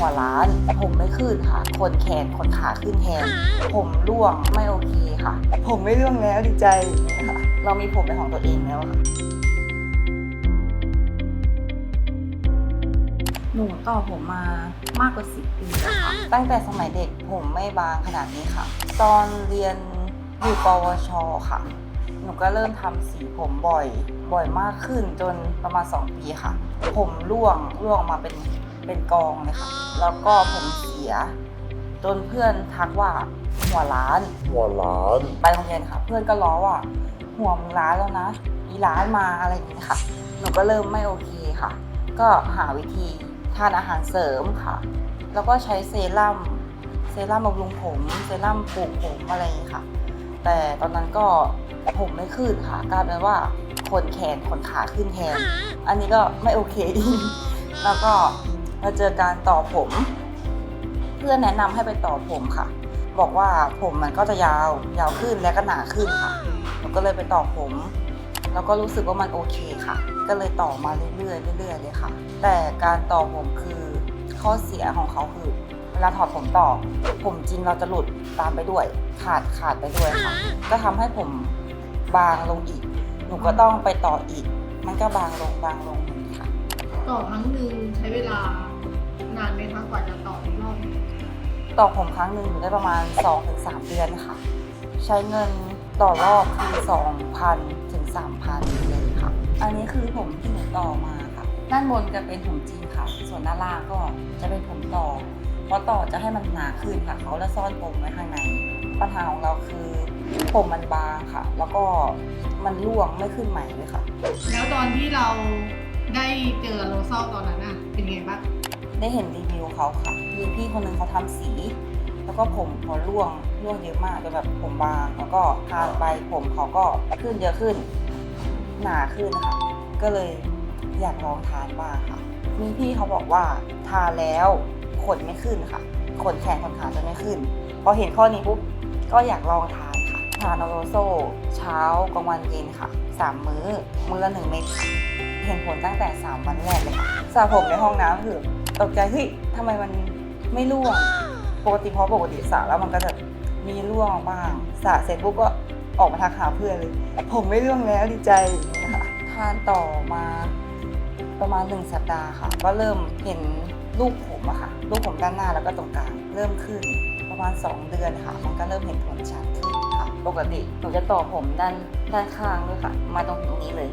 หัวล้าน ผมไม่ขึ้นค่ะ คนแขนคนขาขึ้นแทน ผมร่วงไม่โอเคค่ะ ผมไม่ร่วงแล้วดีใจอย่างเงี้ยค่ะ เรามีผมเป็นของตัวเองแล้วค่ะหนูต่อผมมามากกว่า10ปีแล้วค่ะ ตั้งแต่สมัยเด็กผมไม่บางขนาดนี้ค่ะ ตอนเรียนอยู่ปวช ค่ะ หนูก็เริ่มทำสีผมบ่อย บ่อยมากขึ้นจนประมาณ 2 ปีค่ะ ผมร่วงร่วงออกมาเป็น เป็นกองเลยค่ะ แล้วก็ผมเสีย จนเพื่อนทักว่าหัวล้าน หัวล้าน ไปโรงเรียนค่ะ เพื่อนก็ล้อว่าหัวมึงล้านแล้วนะอีล้านมาอะไรอย่างนี้ค่ะ หนูก็เริ่มไม่โอเคค่ะ ก็หาวิธีทานอาหารเสริมค่ะ แล้วก็ใช้เซรั่ม เซรั่มบำรุงผม เซรั่มปลูกผมอะไรอย่างนี้ค่ะ แต่ตอนนั้นก็ผมไม่ขึ้นค่ะกลายเป็นว่าขนแขนขนขาขึ้นแทน อันนี้ก็ไม่โอเคอีกแล้วก็ มาเจอการต่อผม เพื่อนแนะนำให้ไปต่อผมค่ะ บอกว่าผมมันก็จะยาวยาวขึ้นและก็หนาขึ้นค่ะหนูก็เลยไปต่อผมแล้วก็รู้สึกว่ามันโอเคค่ะ ก็เลยต่อมาเรื่อยๆเรื่อยๆเลยค่ะ แต่การต่อผมคือข้อเสียของเขาคือ เวลาถอดผมต่อ ผมจริงเราจะหลุดตามไปด้วย ขาดขาดไปด้วยค่ะ ก็ทำให้ผมบางลงอีก หนูก็ต้องไปต่ออีก มันก็บางลงบางลงอย่างนี้ค่ะ ต่อครั้งหนึ่งใช้เวลานานไหมคะกว่าจะต่ออีกรอบหนึ่งต่อผมครั้งหนึ่งอยู่ได้ประมาณ 2-3 เดือนค่ะ ใช้เงินต่อรอบคือ2,000ถึง3,000เลยค่ะ อันนี้คือผมที่หนูต่อมาค่ะ ด้านบนจะเป็นผมจริงค่ะ ส่วนด้านล่างก็จะเป็นผมต่อ เพราะต่อจะให้มันหนาขึ้นค่ะ เขาจะซ่อนผมไว้ข้างใน ปัญหาของเราคือผมมันบางค่ะ แล้วก็มันร่วงไม่ขึ้นใหม่เลยค่ะ แล้วตอนที่เรา ได้เจอโรเซลตอนนั้นน่ะเป็นไงบ้างได้เห็นรีวิวเขาค่ะมีพี่คนหนึ่งเขาทำสี แล้วก็ผมเขาร่วงร่วงเยอะมากจนแบบผมบาง แล้วก็ทานไปผมเขาก็ขึ้นเยอะขึ้น หนาขึ้นค่ะ ก็เลยอยากลองทานบ้างค่ะ มีพี่เขาบอกว่าทานแล้วขนไม่ขึ้นค่ะ ขนแขนขนขาจะไม่ขึ้น พอเห็นข้อนี้ปุ๊บก็อยากลองทาน ทานโอโรโซเช้ากลางวันเย็นค่ะสามมื้อ มื้อละหนึ่งเม็ดค่ะเห็นผลตั้งแต่ 3 วันแรกเลยค่ะสระผมในห้องน้ำคือตกใจเฮ้ยทำไมมันไม่ร่วง ปกติเพราะปกติสระแล้วมันก็จะมีร่วงบ้างสระเสร็จปุ๊บก็ออกมาทักหาเพื่อนเลย ผมไม่ร่วงแล้วดีใจค่ะทานต่อมาประมาณหนึ่งสัปดาห์ค่ะ ก็เริ่มเห็นลูกผมอะค่ะลูกผมด้านหน้าแล้วก็ตรงกลาง เริ่มขึ้นประมาณ 2 เดือนค่ะ มันก็เริ่มเห็นผลชัดขึ้น ปกติหนูจะต่อผมด้านด้านข้างด้วยค่ะ มาตรงนี้เลย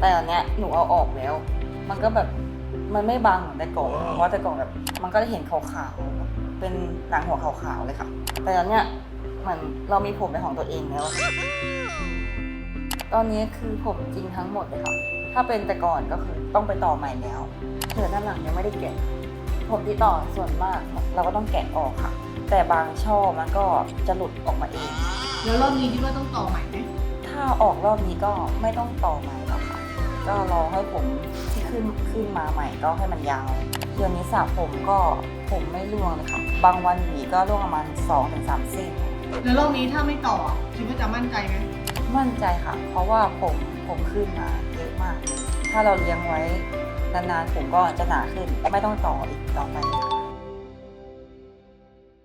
แต่อันเนี้ยหนูเอาออกแล้ว มันก็แบบมันไม่บางเหมือนแต่ก่อนเพราะแต่ก่อนแบบ มันก็จะเห็นขาวๆเป็นหนังหัวขาวๆเลยค่ะ แต่อันเนี้ยเหมือนเรามีผมเป็นของตัวเองแล้ว ตอนนี้คือผมจริงทั้งหมดเลยค่ะ ถ้าเป็นแต่ก่อนก็คือต้องไปต่อใหม่แล้วเหลือด้านหลังยังไม่ได้แกะผมที่ต่อส่วนมากเราก็ต้องแกะออกค่ะ แต่บางช่อมันก็จะหลุดออกมาเอง แล้วรอบนี้คิดว่าต้องต่อใหม่ไหมถ้าออกรอบนี้ก็ไม่ต้องต่อใหม่แล้วค่ะ ก็รอให้ผมที่ขึ้นขึ้นมาใหม่ก็ให้มันยาวเดือนนี้สระผมก็ผมไม่ร่วงเลยค่ะ บางวันหวีก็ร่วงประมาณ2-3ถึง3เส้นแล้วรอบนี้ถ้าไม่ต่อคิดว่าจะมั่นใจไหมมั่นใจค่ะ เพราะว่าผมผมขึ้นมาเยอะมากเลยถ้าเราเลี้ยงไว้นานๆผมก็จะหนาขึ้น ไม่ต้องต่ออีกต่อไปค่ะ